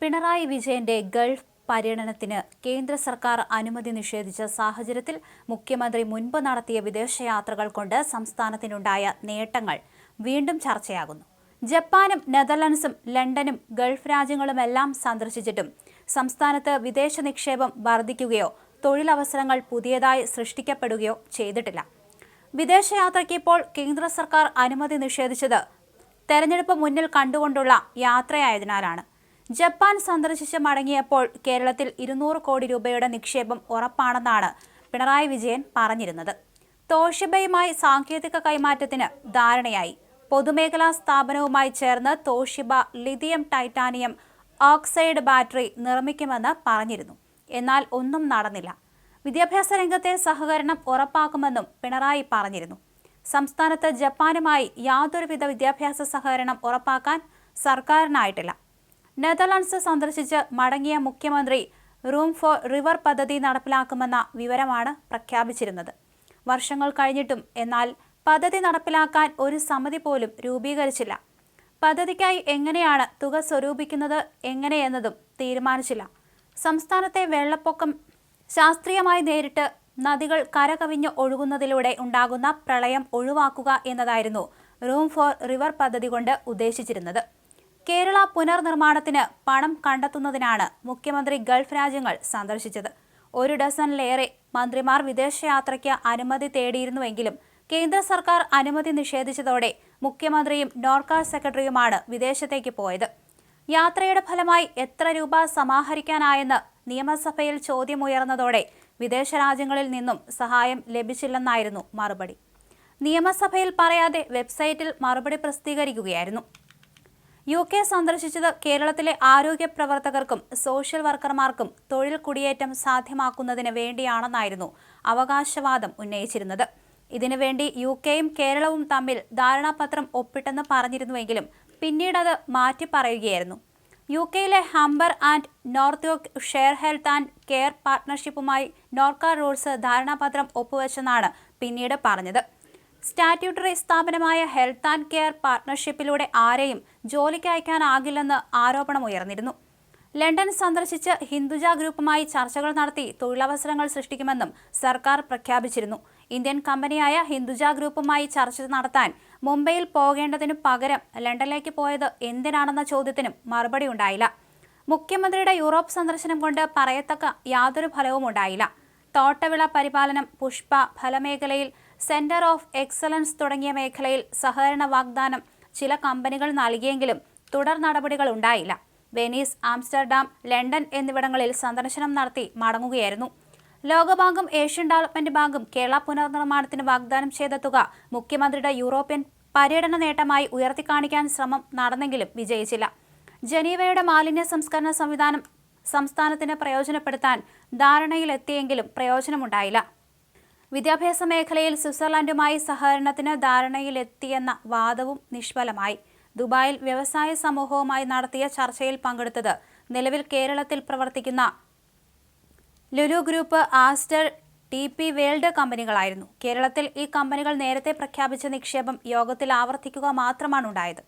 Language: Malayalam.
പിണറായി വിജയന്റെ ഗൾഫ് പര്യടനത്തിന് കേന്ദ്ര സർക്കാർ അനുമതി നിഷേധിച്ച സാഹചര്യത്തിൽ മുഖ്യമന്ത്രി മുൻപ് നടത്തിയ വിദേശയാത്രകൾ കൊണ്ട് സംസ്ഥാനത്തിനുണ്ടായ നേട്ടങ്ങൾ വീണ്ടും ചർച്ചയാകുന്നു. ജപ്പാനും നെതർലൻഡ്സും ലണ്ടനും ഗൾഫ് രാജ്യങ്ങളുമെല്ലാം സന്ദർശിച്ചിട്ടും സംസ്ഥാനത്ത് വിദേശ നിക്ഷേപം വർദ്ധിക്കുകയോ തൊഴിലവസരങ്ങൾ പുതിയതായി സൃഷ്ടിക്കപ്പെടുകയോ ചെയ്തിട്ടില്ല. വിദേശയാത്രയ്ക്ക് ഇപ്പോൾ കേന്ദ്ര സർക്കാർ അനുമതി നിഷേധിച്ചത് തെരഞ്ഞെടുപ്പ് മുന്നിൽ കണ്ടുകൊണ്ടുള്ള യാത്രയായതിനാലാണ്. ജപ്പാൻ സന്ദർശിച്ച് മടങ്ങിയപ്പോൾ കേരളത്തിൽ ഇരുന്നൂറ് കോടി രൂപയുടെ നിക്ഷേപം ഉറപ്പാണെന്നാണ് പിണറായി വിജയൻ പറഞ്ഞിരുന്നത്. തോഷിബയുമായി സാങ്കേതിക കൈമാറ്റത്തിന് ധാരണയായി. പൊതുമേഖലാ സ്ഥാപനവുമായി ചേർന്ന് Toshiba lithium titanium oxide battery നിർമ്മിക്കുമെന്ന് പറഞ്ഞിരുന്നു. എന്നാൽ ഒന്നും നടന്നില്ല. വിദ്യാഭ്യാസ രംഗത്തെ സഹകരണം ഉറപ്പാക്കുമെന്നും പിണറായി പറഞ്ഞിരുന്നു. സംസ്ഥാനത്ത് ജപ്പാനുമായി യാതൊരുവിധ വിദ്യാഭ്യാസ സഹകരണം ഉറപ്പാക്കാൻ സർക്കാരിനായിട്ടില്ല. നെതർലൻഡ്സ് സന്ദർശിച്ച് മടങ്ങിയ മുഖ്യമന്ത്രി റൂം ഫോർ റിവർ പദ്ധതി നടപ്പിലാക്കുമെന്ന വിവരമാണ് പ്രഖ്യാപിച്ചിരുന്നത്. വർഷങ്ങൾ കഴിഞ്ഞിട്ടും എന്നാൽ പദ്ധതി നടപ്പിലാക്കാൻ ഒരു സമിതി പോലും രൂപീകരിച്ചില്ല. പദ്ധതിക്കായി എങ്ങനെയാണ് തുക സ്വരൂപിക്കുന്നത് എങ്ങനെയെന്നതും തീരുമാനിച്ചില്ല. സംസ്ഥാനത്തെ വെള്ളപ്പൊക്കം ശാസ്ത്രീയമായി നേരിട്ട് നദികൾ കരകവിഞ്ഞ് ഒഴുകുന്നതിലൂടെ ഉണ്ടാകുന്ന പ്രളയം ഒഴിവാക്കുക എന്നതായിരുന്നു റൂം ഫോർ റിവർ പദ്ധതി കൊണ്ട് ഉദ്ദേശിച്ചിരുന്നത്. കേരള പുനർനിർമ്മാണത്തിന് പണം കണ്ടെത്തുന്നതിനാണ് മുഖ്യമന്ത്രി ഗൾഫ് രാജ്യങ്ങൾ സന്ദർശിച്ചത്. ഒരു ഡസനിലേറെ മന്ത്രിമാർ വിദേശയാത്രയ്ക്ക് അനുമതി തേടിയിരുന്നുവെങ്കിലും കേന്ദ്ര സർക്കാർ അനുമതി നിഷേധിച്ചതോടെ മുഖ്യമന്ത്രിയും നോർക്ക സെക്രട്ടറിയുമാണ് വിദേശത്തേക്ക് പോയത്. യാത്രയുടെ ഫലമായി എത്ര രൂപ സമാഹരിക്കാനായെന്ന് നിയമസഭയിൽ ചോദ്യമുയർന്നതോടെ വിദേശ രാജ്യങ്ങളിൽ നിന്നും സഹായം ലഭിച്ചില്ലെന്നായിരുന്നു മറുപടി. നിയമസഭയിൽ പറയാതെ വെബ്സൈറ്റിൽ മറുപടി പ്രസിദ്ധീകരിക്കുകയായിരുന്നു. യു കെ സന്ദർശിച്ചത് കേരളത്തിലെ ആരോഗ്യ പ്രവർത്തകർക്കും സോഷ്യൽ വർക്കർമാർക്കും തൊഴിൽ കുടിയേറ്റം സാധ്യമാക്കുന്നതിന് വേണ്ടിയാണെന്നായിരുന്നു അവകാശവാദം ഉന്നയിച്ചിരുന്നത്. ഇതിനുവേണ്ടി യു കെയും കേരളവും തമ്മിൽ ധാരണാപത്രം ഒപ്പിട്ടെന്ന് പറഞ്ഞിരുന്നുവെങ്കിലും പിന്നീട് അത് മാറ്റി പറയുകയായിരുന്നു. യു കെയിലെ Humber and North Yorkshire health and care പാർട്ട്ണർഷിപ്പുമായി Norka Roots ധാരണാപത്രം ഒപ്പുവെച്ചെന്നാണ് പിന്നീട് പറഞ്ഞത്. സ്റ്റാറ്റ്യൂട്ടറി സ്ഥാപനമായ ഹെൽത്ത് ആൻഡ് കെയർ പാർട്ട്ണർഷിപ്പിലൂടെ ആരെയും ജോലിക്ക് അയക്കാനാകില്ലെന്ന് ആരോപണമുയർന്നിരുന്നു ലണ്ടൻ സന്ദർശിച്ച് ഹിന്ദുജ ഗ്രൂപ്പുമായി ചർച്ചകൾ നടത്തി തൊഴിലവസരങ്ങൾ സൃഷ്ടിക്കുമെന്നും സർക്കാർ പ്രഖ്യാപിച്ചിരുന്നു. ഇന്ത്യൻ കമ്പനിയായ ഹിന്ദുജ ഗ്രൂപ്പുമായി ചർച്ച നടത്താൻ മുംബൈയിൽ പോകേണ്ടതിനു പകരം ലണ്ടനിലേക്ക് പോയത് എന്തിനാണെന്ന ചോദ്യത്തിനും മറുപടി ഉണ്ടായില്ല. മുഖ്യമന്ത്രിയുടെ യൂറോപ്പ് സന്ദർശനം കൊണ്ട് പറയത്തക്ക യാതൊരു ഫലവും ഉണ്ടായില്ല തോട്ടവിള പരിപാലനം പുഷ്പ ഫലമേഖലയിൽ സെന്റർ ഓഫ് എക്സലൻസ് തുടങ്ങിയ മേഖലയിൽ സഹകരണ വാഗ്ദാനം ചില കമ്പനികൾ നൽകിയെങ്കിലും തുടർ നടപടികൾ ഉണ്ടായില്ല. വെനീസ് ആംസ്റ്റർഡാം ലണ്ടൻ എന്നിവിടങ്ങളിൽ സന്ദർശനം നടത്തി മടങ്ങുകയായിരുന്നു. ലോകബാങ്കും ഏഷ്യൻ ഡെവലപ്മെന്റ് ബാങ്കും കേരള പുനർനിർമ്മാണത്തിന് വാഗ്ദാനം ചെയ്ത തുക മുഖ്യമന്ത്രിയുടെ യൂറോപ്യൻ പര്യടന നേട്ടമായി ഉയർത്തിക്കാണിക്കാൻ ശ്രമം നടന്നെങ്കിലും വിജയിച്ചില്ല. ജനീവയുടെ മാലിന്യ സംസ്കരണ സംവിധാനം സംസ്ഥാനത്തിന് പ്രയോജനപ്പെടുത്താൻ ധാരണയിലെത്തിയെങ്കിലും പ്രയോജനമുണ്ടായില്ല. വിദ്യാഭ്യാസ മേഖലയിൽ സ്വിറ്റ്സർലൻഡുമായി സഹകരണത്തിന് ധാരണയിലെത്തിയെന്ന വാദവും നിഷ്ഫലമായി. ദുബായിൽ വ്യവസായ സമൂഹവുമായി നടത്തിയ ചർച്ചയിൽ പങ്കെടുത്തത് നിലവിൽ കേരളത്തിൽ പ്രവർത്തിക്കുന്ന Lulu group Aster D P world കമ്പനികളായിരുന്നു. കേരളത്തിൽ ഈ കമ്പനികൾ നേരത്തെ പ്രഖ്യാപിച്ച നിക്ഷേപം യോഗത്തിൽ ആവർത്തിക്കുക മാത്രമാണ് ഉണ്ടായത്